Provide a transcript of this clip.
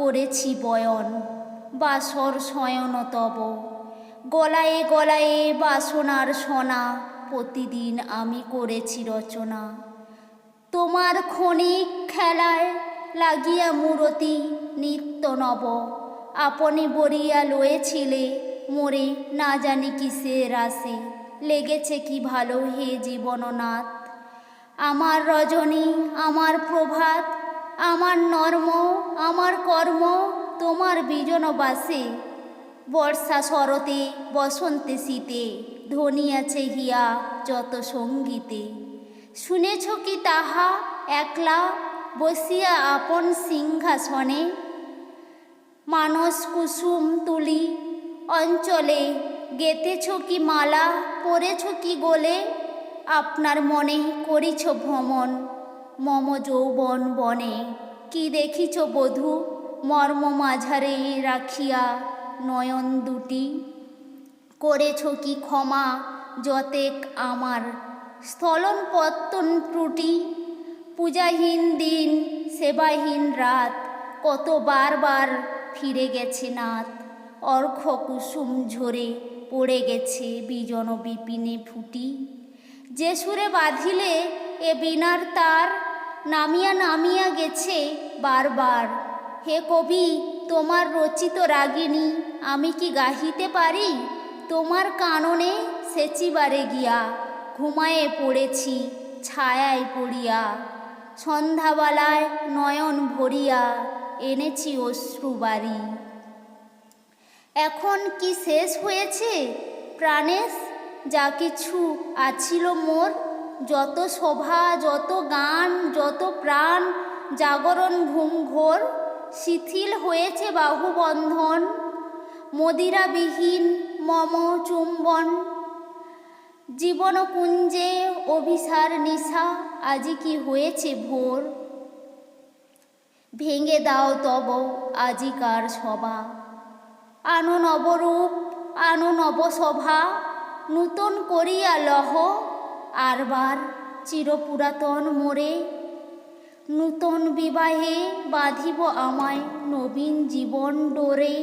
করেছি বয়ন, বাসর শয়ন তব। গলায়ে গলায়ে বাসনার সোনা, প্রতিদিন আমি করেছি রচনা। তোমার ক্ষণিক খেলায় লাগিয়া মূরতি নিত্য নব। আপনি বরিয়া লয়েছিলে, মোরে না জানি কিসের আসে লেগেছে কি ভালো হে জীবননাথ? আমার রজনী, আমার প্রভাত আমার নর্ম, আমার কর্ম, তোমার বিজন বাসে বর্ষা শরতে, বসন্তে শীতে ধ্বনি আছে হিয়া যত সঙ্গীতে। শুনেছ কি তাহা একলা বসিয়া আপন সিংহাসনে? মানস কুসুম তুলি, অঞ্চলে গেতেছ কি মালা, পরেছ কি গোলে? আপনার মনে করিছ ভ্রমণ মম যৌবন বনে। কি দেখিছ বধূ? মর্ম মাঝারে রাখিয়া নয়ন দুটি। করেছ কি ক্ষমা? যতেক আমার স্থলন পত্তন ত্রুটি। পূজাহীন দিন, সেবাহীন রাত, কত বারবার ফিরে গেছে নাথ অর্ঘ কুসুম ঝরে পড়ে গেছে বিজন বিপিনে ফুটি। যে সুরে বাঁধিলে এ বিনার তার নামিয়া নামিয়া গেছে বারবার। হে কবি, তোমার রচিত রাগিনী, আমি কি গাহিতে পারি? তোমার কাননে সেচিবারে গিয়া ঘুমায়ে পড়েছি, ছায়ায় পড়িয়া। সন্ধ্যাবেলায় নয়ন ভরিয়া এনেছি অশ্রুবাড়ি এখন কি শেষ হয়েছে? প্রাণেশ, যা কিছু আছিল মোর যত শোভা, যত গান, যত প্রাণ জাগরণ ঘুম ঘোর, শিথিল হয়েছে বাহুবন্ধন। মদিরাবিহীন মম চুম্বন, জীবনকুঞ্জে অভিসার নিশা, আজি কি হয়েছে ভোর? ভেঙে দাও তব আজিকার সভা আনো নবরূপ, আনো নবসভা নূতন করিয়া লহ আরবার চিরপুরাতন মোরে নূতন বিবাহে বাঁধিব আমায় নবীন জীবন ডোরে।